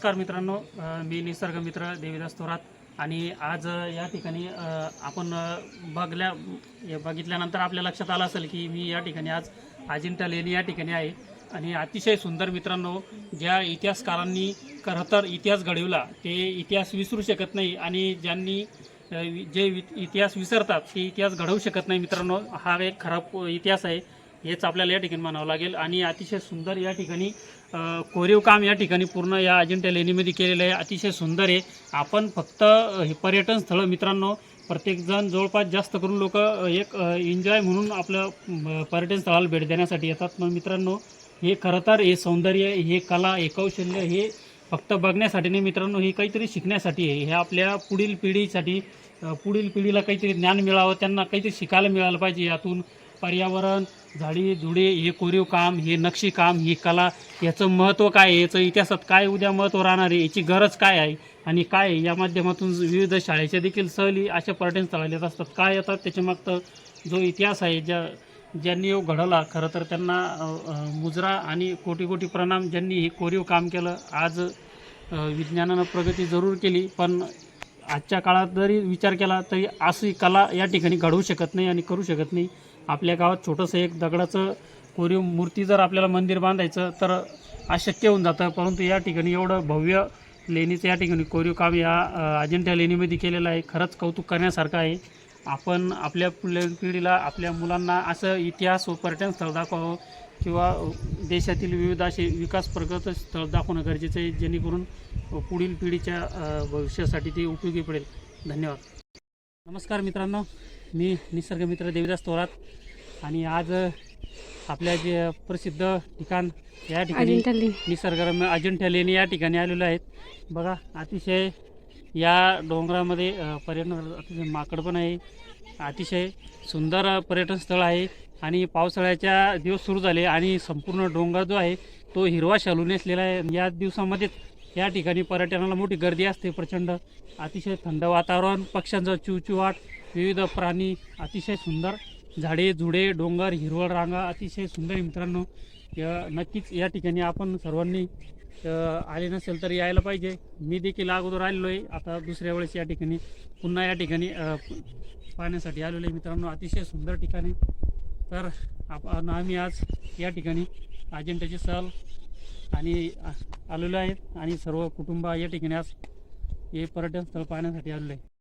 नमस्कार मित्रांनो मी निसर्ग मित्र देवीदास थोरात आणि आज या ठिकाणी आपण बघल्या बघितल्यानंतर आपल्या लक्षात आलं असेल की मी या ठिकाणी आज अजिंठा लेणी या ठिकाणी आहे. आणि अतिशय सुंदर मित्रांनो ज्या इतिहासकारांनी खरं तर इतिहास घडविला ते इतिहास विसरू शकत नाही आणि ज्यांनी जे वि- इतिहास विसरतात ते इतिहास घडवू शकत नाही मित्रांनो हा एक खराब इतिहास आहे. हेच आपल्याला या ठिकाणी म्हणावं लागेल. आणि अतिशय सुंदर या ठिकाणी कोरीव काम या ठिकाणी पूर्ण या अजिंठा लेणीमध्ये केलेलं आहे. अतिशय सुंदर आहे. आपण फक्त हे पर्यटन स्थळं मित्रांनो प्रत्येकजण जवळपास जास्त करून लोक एक एन्जॉय म्हणून आपलं पर्यटन स्थळाला भेट देण्यासाठी येतात. मग मित्रांनो हे खरं तर हे सौंदर्य हे कला हे कौशल्य हे फक्त बघण्यासाठी नाही मित्रांनो हे काहीतरी शिकण्यासाठी आहे. हे आपल्या पुढील पिढीसाठी पुढील पिढीला काहीतरी ज्ञान मिळावं त्यांना काहीतरी शिकायला मिळालं पाहिजे. यातून पर्यावरण झाडी झुडे हे कोरीव काम हे नक्षीकाम ही कला याचं महत्त्व काय आहे? याचं इतिहासात काय उद्या महत्त्व राहणार आहे? याची गरज काय आहे? आणि काय आहे? या माध्यमातून विविध शाळेच्या देखील सहली अशा पर्यटन स्थळाला येत असतात. काय येतात? त्याच्यामागचं जो इतिहास आहे ज्या ज्यांनी योग घडवला खरं तर त्यांना मुजरा आणि कोटी कोटी प्रणाम. ज्यांनी हे कोरीव काम केलं आज विज्ञानानं प्रगती जरूर केली पण आजच्या काळात जरी विचार केला तरी अशी कला या ठिकाणी घडवू शकत नाही आणि करू शकत नाही. आपल्या गावात छोटंसं एक दगडाचं कोरीव मूर्ती जर आपल्याला मंदिर बांधायचं तर अशक्य होऊन जातं. परंतु या ठिकाणी एवढं भव्य लेणीचं या ठिकाणी कोरीव काम या अजिंठ्या अजिंठा लेणीमध्ये केलेलं आहे. खरंच कौतुक करण्यासारखं आहे. आपण आपल्या पुढल्या पिढीला आपल्या मुलांना असं इतिहास व पर्यटन स्थळ दाखवावं किंवा देशातील विविध असे विकास प्रगत स्थळ दाखवणं गरजेचं आहे जेणेकरून पुढील पिढीच्या भविष्यासाठी ते उपयोगी पडेल. धन्यवाद. नमस्कार मित्रांनो. मी निसर्ग मित्र देवीदास थोरात. आणि आज आपल्या जे प्रसिद्ध ठिकाण या ठिकाणी निसर्गरम्य अजिंठा लेणी या ठिकाणी आलेलो आहेत. बघा अतिशय या डोंगरामध्ये पर्यटन अतिशय माकड पण आहे. अतिशय सुंदर पर्यटन स्थळ आहे. आणि पावसाळ्याच्या दिवस सुरू झाले आणि संपूर्ण डोंगर जो आहे तो हिरवा शालू नेसलेला आहे. या दिवसामध्येच या ठिकाणी पर्यटनाला मोठी गर्दी असते. प्रचंड अतिशय थंड वातावरण पक्ष्यांचा चिवचिवाट विविध प्राणी अतिशय सुंदर झाडे झुडे डोंगर हिरवळ रांगा अतिशय सुंदर मित्रांनो. नक्कीच या ठिकाणी आपण सर्वांनी आले नसेल तर यायला पाहिजे. मी देखील अगोदर आलेलो आहे आता दुसऱ्या वेळेस या ठिकाणी पुन्हा या ठिकाणी पाहण्यासाठी आलेलो आहे मित्रांनो. अतिशय सुंदर ठिकाणी. तर आपण आम्ही आज या ठिकाणी अजिंठ्याची सहल आणि आलेलो आहेत आणि सर्व कुटुंब या ठिकाणी आज हे पर्यटन स्थळ पाहण्यासाठी आलेलो आहे.